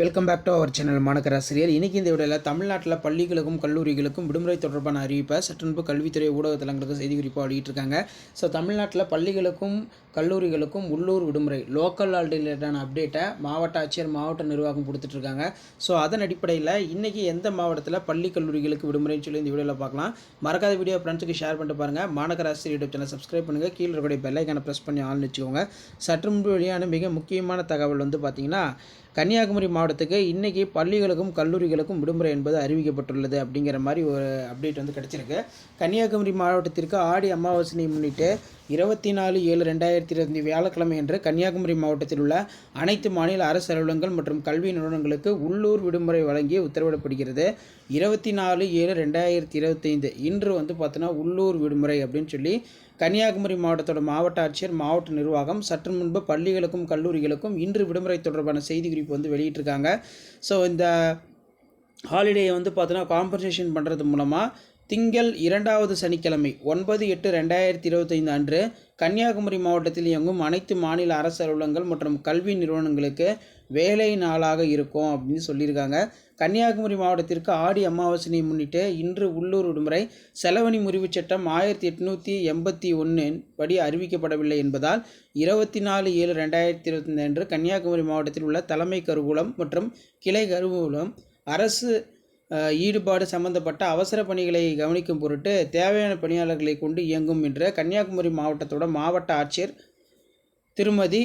Welcome back to our channel மாணக்கராசிரியர் இன்றைக்கி இந்த விடையில் தமிழ்நாட்டில் பள்ளிகளுக்கும் கல்லூரிகளுக்கும் விடுமுறை தொடர்பான அறிவிப்பை சற்றுன்பு கல்வித்துறை ஊடகத்தலங்களுக்கு செய்தி குறிப்பாக வெளியிட்டிருக்காங்க. ஸோ தமிழ்நாட்டில் பள்ளிகளுக்கும் கல்லூரிகளுக்கும் உள்ளூர் விடுமுறை லோக்கல் ஆல்டிலேட்டான அப்டேட்டை மாவட்ட ஆட்சியர் மாவட்ட நிர்வாகம் கொடுத்துட்ருக்காங்க ஸோ அதன் அடிப்படையில் இன்றைக்கி எந்த மாவட்டத்தில் பள்ளி கல்லூரிகளுக்கு விடுமுறைன்னு சொல்லி இந்த வீடியோவில் பார்க்கலாம். மறக்காத வீடியோ ஃப்ரெண்ட்ஸுக்கு ஷேர் பண்ணிட்டு பாருங்கள் மாணக்கராசிரியர் யூடியூப் சேனல் சப்ஸ்கிரைப் பண்ணுங்கள் கீழே இருக்கக்கூடிய பெல்லைக்கான ப்ரெஸ் பண்ணி ஆள்னு வச்சுக்கோங்க. சற்று முன்பு வெளியான மிக முக்கியமான தகவல் வந்து பார்த்திங்கன்னா கன்னியாகுமரி மாவட்டம் மாவட்டத்துக்கு இன்றைக்கி பள்ளிகளுக்கும் கல்லூரிகளுக்கும் விடுமுறை என்பது அறிவிக்கப்பட்டுள்ளது அப்படிங்கிற மாதிரி ஒரு அப்டேட் வந்து கிடச்சிருக்கு. கன்னியாகுமரி மாவட்டத்திற்கு ஆடி அமாவாசையை முன்னிட்டு இருபத்தி நாலு ஏழு ரெண்டாயிரத்தி இருபத்தி வியாழக்கிழமை அன்று கன்னியாகுமரி மாவட்டத்தில் உள்ள அனைத்து மாநில அரசு அலுவலகங்கள் மற்றும் கல்வி நிறுவனங்களுக்கு உள்ளூர் விடுமுறை வழங்கி உத்தரவிடப்படுகிறது. இருபத்தி நாலு ஏழு ரெண்டாயிரத்தி இருபத்தைந்து இன்று வந்து பார்த்தோன்னா உள்ளூர் விடுமுறை அப்படின்னு சொல்லி கன்னியாகுமரி மாவட்டத்தோட மாவட்ட ஆட்சியர் மாவட்ட நிர்வாகம் சற்று முன்பு பள்ளிகளுக்கும் கல்லூரிகளுக்கும் இன்று விடுமுறை தொடர்பான செய்தி குறிப்பு வந்து வெளியிட்டிருக்காங்க. ஸோ இந்த ஹாலிடேயை வந்து பார்த்தோன்னா காம்பன்சேஷன் பண்ணுறது மூலமாக திங்கள் இரண்டாவது சனிக்கிழமை ஒன்பது எட்டு ரெண்டாயிரத்தி இருபத்தைந்து அன்று கன்னியாகுமரி மாவட்டத்தில் இயங்கும் அனைத்து மாநில அரசு அலுவலகங்கள் மற்றும் கல்வி நிறுவனங்களுக்கு வேலை நாளாக இருக்கும் அப்படின்னு சொல்லியிருக்காங்க. கன்னியாகுமரி மாவட்டத்திற்கு ஆடி அமாவாசையை முன்னிட்டு இன்று உள்ளூர் விடுமுறை. செலவணி முறிவுச் சட்டம் ஆயிரத்தி எட்நூற்றி எண்பத்தி ஒன்றின் படி அறிவிக்கப்படவில்லை என்பதால் இருபத்தி நாலு ஏழு ரெண்டாயிரத்தி இருபத்தி அன்று கன்னியாகுமரி மாவட்டத்தில் உள்ள தலைமை கருவூலம் மற்றும் கிளை கருவூலம் அரசு ஈடுபாடு சம்பந்தப்பட்ட அவசர பணிகளை கவனிக்கும் பொருட்டு தேவையான பணியாளர்களை கொண்டு இயங்கும் என்ற கன்னியாகுமரி மாவட்டத்தோட மாவட்ட ஆட்சியர் திருமதி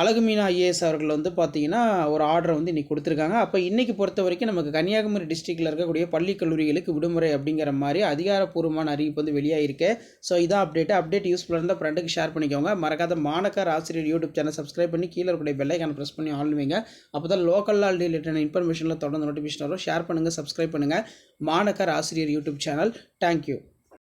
அழகுமீனா ஐஏஎஸ் அவர்கள் வந்து பார்த்தீங்கன்னா ஒரு ஆர்டரை வந்து இன்றைக்கி கொடுத்துருக்காங்க. அப்போ இன்றைக்கி பொறுத்த வரைக்கும் நமக்கு கன்னியாகுமரி டிஸ்ட்ரிக்டில் இருக்கக்கூடிய பள்ளி கல்லூரிகளுக்கு விடுமுறை அப்படிங்கிற மாதிரி அதிகாரப்பூர்வமான அறிவிப்பு வந்து வெளியாகிருக்கு ஸோ இதான் அப்டேட் அப்டேட் யூஸ்ஃபுல்லாக இருந்தால் ஃப்ரெண்டுக்கு ஷேர் பண்ணிக்கோங்க. மறக்காத மாணக்கர் ஆசிரியர் யூடியூப் சேனல் சப்ஸ்கிரைப் பண்ணி கீழே இருக்கக்கூடிய பெல்லைக்கான ப்ரெஸ் பண்ணி ஆள் வைங்க. அப்போ தான் லோக்கல் ரிலேட்டட் இன்ஃபர்மேஷனில் தொடர்ந்து நோட்டிஃபிகேஷன் வரும். ஷேர் பண்ணுங்கள் சப்ஸ்கிரைப் பண்ணுங்கள் மாணக்கர் ஆசிரியர் யூடியூப் சேனல் தேங்க்யூ